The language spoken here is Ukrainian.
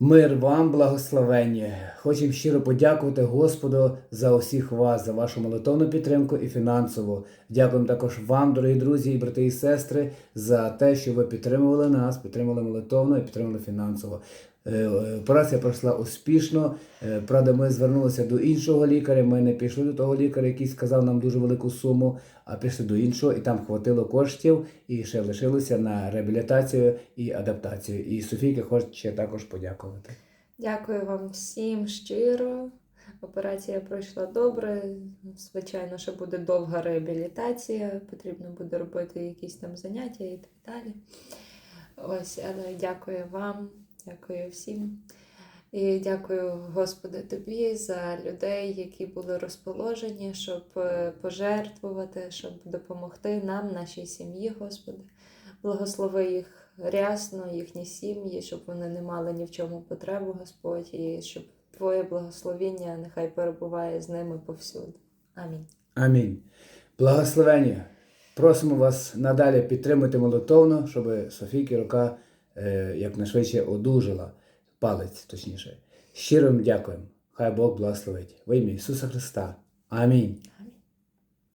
Мир вам, благословенні! Хочемо щиро подякувати Господу за усіх вас, за вашу молитовну підтримку і фінансову. Дякуємо також вам, дорогі друзі, і брати і сестри, за те, що ви підтримували нас, підтримували молитовно і підтримували фінансово. Е, е, Операція пройшла успішно. Е, Правда, ми звернулися до іншого лікаря. Ми не пішли до того лікаря, який сказав нам дуже велику суму, а пішли до іншого, і там хватило коштів, і ще лишилося на реабілітацію і адаптацію. І Софійка хоче також подякувати. Дякую вам всім щиро. Операція пройшла добре. Звичайно, що буде довга реабілітація, потрібно буде робити якісь там заняття і так далі. Ось, але дякую вам, дякую всім. І дякую, Господи, тобі за людей, які були розположені, щоб е, пожертвувати, щоб допомогти нам, нашій сім'ї, Господи. Благослови їх рясно, їхні сім'ї, щоб вони не мали ні в чому потребу, Господь, і щоб Твоє благословіння нехай перебуває з ними повсюди. Амінь. Амінь. Благословення. Просимо вас надалі підтримати молитовно, щоб Софійки рука якнайшвидше одужала, палець точніше. Щиро дякуємо. Хай Бог благословить. Во ім'я Ісуса Христа. Амінь.